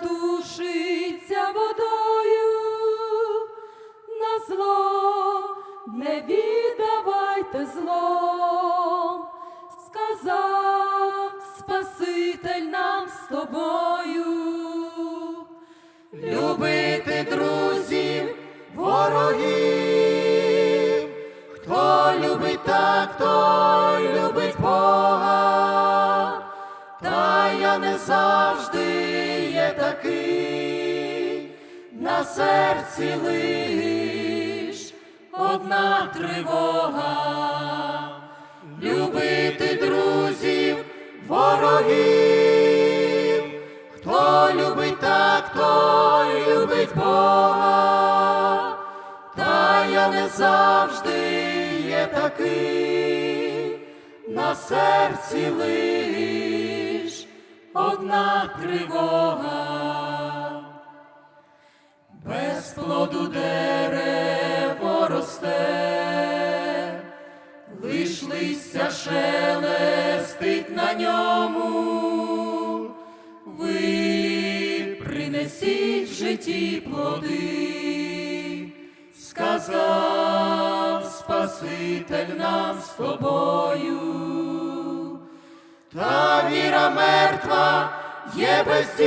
тушиться водою, на зло не віддавайте зло, сказав Спаситель нам з тобою, любити друзів, ворогів, хто любить так, той любить Бога, та я не завжди такий, на серці лиш одна тривога, любити друзів, ворогів. Хто любить так, той любить Бога, та я не завжди є такий, на серці лиш одна тривога, без плоду дерево росте, лиш листя шелестить на ньому. Ви принесіть в житті плоди, сказав Спаситель нам з тобою. Та віра мертва є без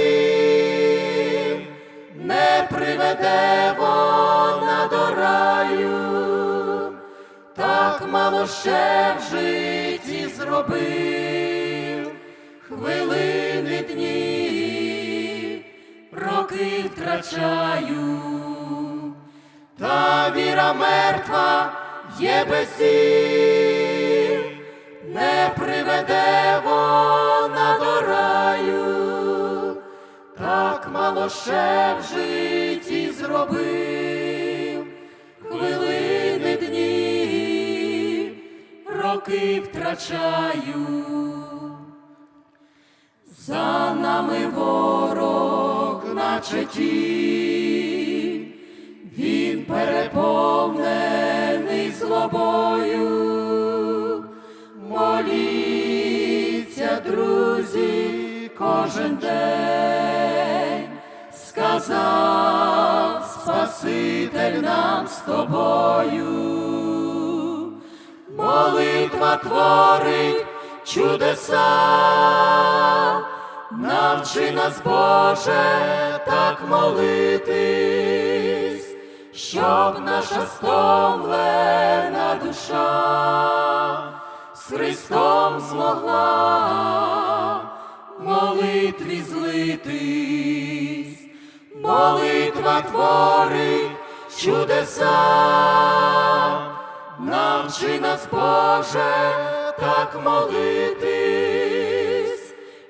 не приведе вона до раю, так мало ще в житті зробив. Хвилини дні, роки втрачаю, та віра мертва є безсіль, не приведе так мало ще в житті зробив, хвилини дні, роки втрачаю. За нами ворог наче тінь, він переповнений злобою. Моліться, друзі, кожен день, сказав Спаситель нам з тобою. Молитва творить чудеса, навчи нас, Боже, так молитись, щоб наша стомлена душа з Христом змогла молитві злитись, молитва творить чудеса. Навчи нас, Боже, так молитись,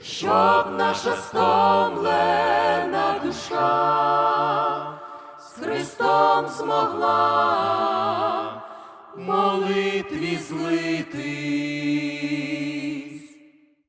щоб наша стомлена душа з Христом змогла